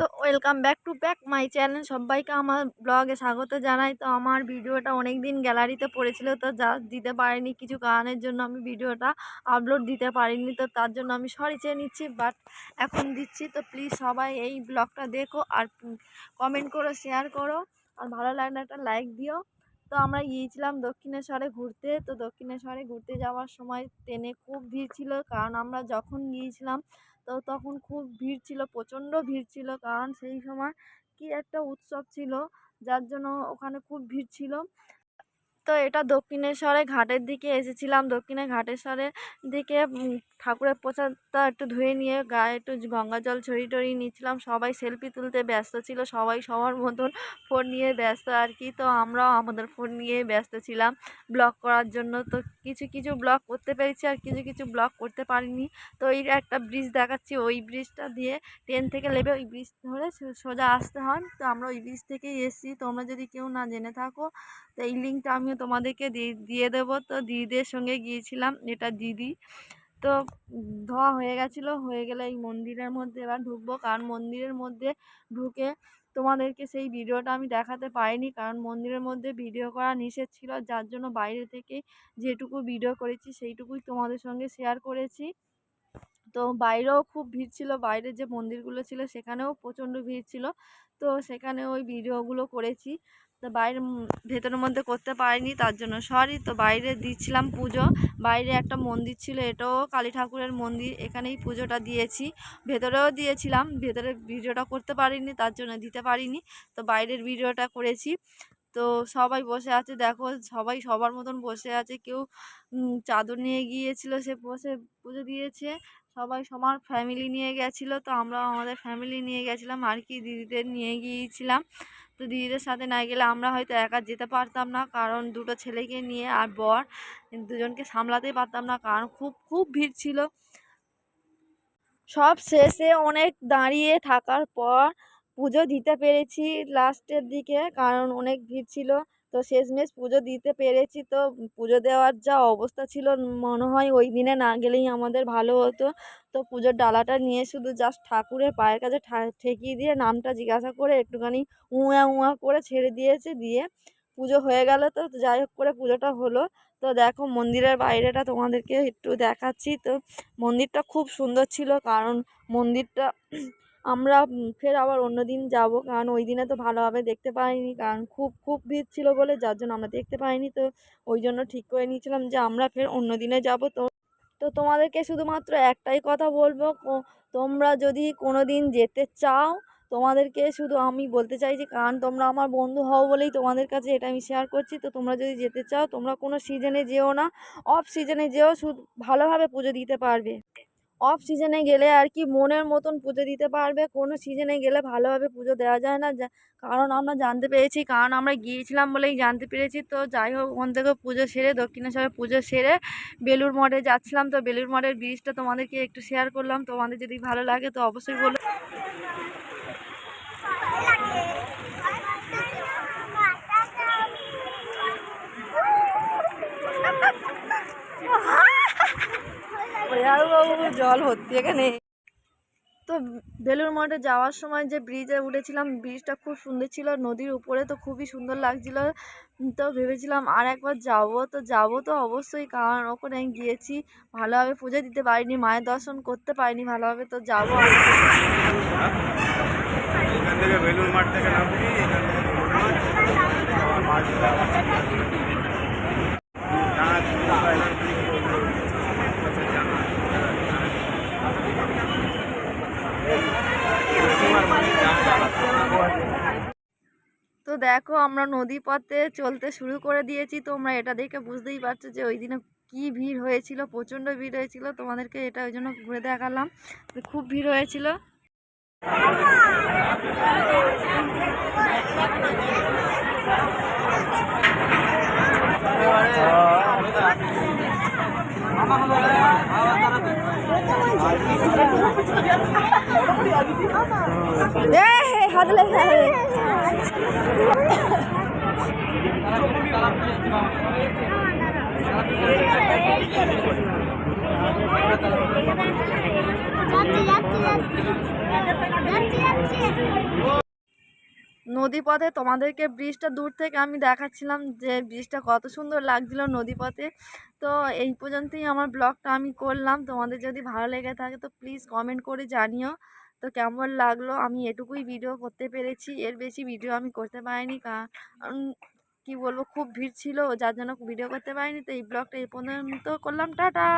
তো welcome back to back my channel সবাইকে আমার ব্লগে স্বাগত জানাই। তো আমার ভিডিওটা অনেক দিন গ্যালারিতে পড়েছিল, তো যা দিতে পারিনি। কিছু কারণের জন্য আমি ভিডিওটা আপলোড দিতে পারিনি, তো তার জন্য আমি সরি চেয়ে নিচ্ছি। বাট এখন দিচ্ছি, তো প্লিজ সবাই এই ব্লগটা দেখো আর কমেন্ট করো শেয়ার করো। আর ভালো লাগলে একটা লাইক দিও। তো আমরা গিয়েছিলাম দক্ষিণেশ্বরে ঘুরতে। তো দক্ষিণেশ্বরে ঘুরতে যাওয়ার সময় ট্রেনে খুব ভিড় ছিল। কারণ আমরা যখন গিয়েছিলাম তো তখন খুব ভিড় ছিল, প্রচণ্ড ভিড় ছিল। কারণ সেই সময় কী একটা উৎসব ছিল, যার জন্য ওখানে খুব ভিড় ছিল। তো এটা দক্ষিণেশ্বরে ঘাটের দিকে এসেছিলাম। দক্ষিণে ঘাটেশ্বরের দিকে ঠাকুরের প্রসাদটা একটু ধুয়ে নিয়ে গায়ে একটু গঙ্গা জল ছড়িয়ে টড়িয়ে নিচ্ছিলাম। সবাই সেলফি তুলতে ব্যস্ত ছিল, সবাই সবার মতন ফোন নিয়ে ব্যস্ত আর কি। তো আমরাও আমাদের ফোন নিয়ে ব্যস্ত ছিলাম ব্লগ করার জন্য। তো কিছু কিছু ব্লগ করতে পেরেছি আর কিছু কিছু ব্লগ করতে পারিনি। তো এই একটা ব্রিজ দেখাচ্ছি, ওই ব্রিজটা দিয়ে ট্রেন থেকে নেবে, ওই ব্রিজ ধরে সোজা আসতে হয়। তো আমরা ওই ব্রিজ থেকেই এসেছি। তোমরা যদি কেউ না জেনে থাকো, তো এই লিঙ্কটা আমিও তোমাদেরকে দিয়ে দেবো। তো দিদিদের সঙ্গে গিয়েছিলাম, এটা দিদি। তো ধোয়া হয়ে গেছিল, হয়ে গেলে এই মন্দিরের মধ্যে এবার ঢুকবো। কারণ মন্দিরের মধ্যে ঢুকে তোমাদেরকে সেই ভিডিওটা আমি দেখাতে পারিনি। কারণ মন্দিরের মধ্যে ভিডিও করা নিষেধ ছিল। যার জন্য বাইরে থেকে যেটুকু ভিডিও করেছি, সেইটুকুই তোমাদের সঙ্গে শেয়ার করেছি। তো বাইরেও খুব ভিড় ছিল। বাইরে যে মন্দিরগুলো ছিল সেখানেও প্রচণ্ড ভিড় ছিল। তো সেখানে ওই ভিডিওগুলো করেছি। তো বাইরে ভেতরের মধ্যে করতে পারিনি তার জন্য। সরি তো বাইরে দিচ্ছিলাম পুজো। বাইরে একটা মন্দির ছিল, এটাও কালী ঠাকুরের মন্দির। এখানেই পুজোটা দিয়েছি। ভেতরেও দিয়েছিলাম। ভেতরে ভিডিওটা করতে পারিনি, তার জন্য দিতে পারিনি। তো বাইরের ভিডিওটা করেছি। তো সবাই বসে আছে, দেখো সবাই সবার মতন বসে আছে। কেউ চাদর নিয়ে গিয়েছিল, সে বসে পুজো দিয়েছে। সবাই সবার ফ্যামিলি নিয়ে গেছিল, তো আমরাও আমাদের ফ্যামিলি নিয়ে গেছিলাম আর কি, দিদিদের নিয়ে গিয়েছিলাম। তো দিদিদের সাথে না গেলে আমরা হয়তো একা যেতে পারতাম না, কারণ দুটো ছেলেকে নিয়ে আর বর, দুজনকে সামলাতেই পারতাম না, কারণ খুব খুব ভিড় ছিল। সব শেষে অনেক দাঁড়িয়ে থাকার পর পুজো দিতে পেরেছি লাস্টের দিকে, কারণ অনেক ভিড় ছিল। তো শেষমেশ পুজো দিতে পেরেছি। তো পুজো দেওয়ার যা অবস্থা ছিল, মনে হয় ওই দিনে না গেলেই আমাদের ভালো হতো। তো পুজোর ডালাটা নিয়ে শুধু জাস্ট ঠাকুরের পায়ের কাছে ঠেকিয়ে দিয়ে নামটা জিজ্ঞাসা করে একটুখানি উঁয়া উঁয়া করে ছেড়ে দিয়েছে, দিয়ে পুজো হয়ে গেল। তো যাই হোক করে পুজোটা হলো। তো দেখো মন্দিরের বাইরেটা তোমাদেরকে একটু দেখাচ্ছি। তো মন্দিরটা খুব সুন্দর ছিল, কারণ মন্দিরটা আমরা ফের আবার অন্য দিন যাব। কারণ ওই দিনে তো ভালোভাবে দেখতে পাইনি। কারণ খুব খুব ভিড় ছিল বলে যার জন্য আমরা দেখতে পাইনি। তো ওই জন্য ঠিক করে নিয়েছিলাম যে আমরা ফের অন্য দিনে যাব। তো তো তোমাদেরকে শুধুমাত্র একটাই কথা বলব। তোমরা যদি কোনো দিন যেতে চাও, তোমাদেরকে শুধু আমি বলতে চাইছি কারণ তোমরা আমার বন্ধু হও বলেই তোমাদের কাছে এটা আমি শেয়ার করছি। তো তোমরা যদি যেতে চাও, তোমরা কোনো সিজনে যেও না। অফ সিজনে যেও, শুধু ভালোভাবে পুজো দিতে পারবে। অফ সিজনে গেলে আর কি মনের মতন পুজো দিতে পারবে। কোনো সিজনে গেলে ভালোভাবে পুজো দেওয়া যায় না। কারণ আমরা জানতে পেরেছি, কারণ আমরা গিয়েছিলাম বলেই জানতে পেরেছি। তো যাই হোক, ওখান থেকে পুজো সেরে, দক্ষিণেশ্বরে পুজো সেরে বেলুর মঠে যাচ্ছিলাম। তো বেলুর মঠের ব্রিজটা তোমাদেরকে একটু শেয়ার করলাম। তোমাদের যদি ভালো লাগে তো অবশ্যই বলো। জল ভর্তি এখানে। তো বেলুর মঠে যাওয়ার সময় যে ব্রিজে উঠেছিলাম ব্রিজটা খুব সুন্দর ছিল নদীর উপরে তো খুবই সুন্দর লাগছিল। তো ভেবেছিলাম আর একবার যাব তো যাব তো অবশ্যই কারণ ওখানে গিয়েছি ভালোভাবে পুজো দিতে পারিনি মায়ের দর্শন করতে পারিনি ভালোভাবে তো যাব বেলুর মাঠ থেকে নামবি এখান থেকে বেলুর মাঠ, আবার মাছ ধরে আবার চলে আসবি। ডাঙা ছিল বা এখান থেকে আচ্ছা, ডাঙা, তোমার মানে ডাঙা আলাদা। তো দেখো আমরা নদী পথে চলতে শুরু করে দিয়েছি। তোমরা এটা দেখে বুঝতেই পারছ যে ওই দিনে কী ভিড় হয়েছিল, প্রচণ্ড ভিড় হয়েছিল। তোমাদেরকে এটা ওই জন্য ঘুরে দেখালাম খুব ভিড় হয়েছিল। হে হাত নদী পথে তোমাদেরকে ব্রিজটা দূর থেকে আমি দেখাচ্ছিলাম যে ব্রিজটা কত সুন্দর লাগছিল নদী পথে তো এই পর্যন্তই আমার ব্লগটা আমি করলাম। তোমাদের যদি ভালো লেগে থাকে তো প্লিজ কমেন্ট করে জানিও। তো কেমন লাগল? আমি এটুকুই ভিডিও করতে পেরেছি। এর বেশি ভিডিও আমি করতে পারিনি। কারণ কী বলব? খুব ভিড় ছিল, যার জন্য ভিডিও করতে পারিনি। তো এই ব্লগটা এই পর্যন্ত করলাম। টাটা!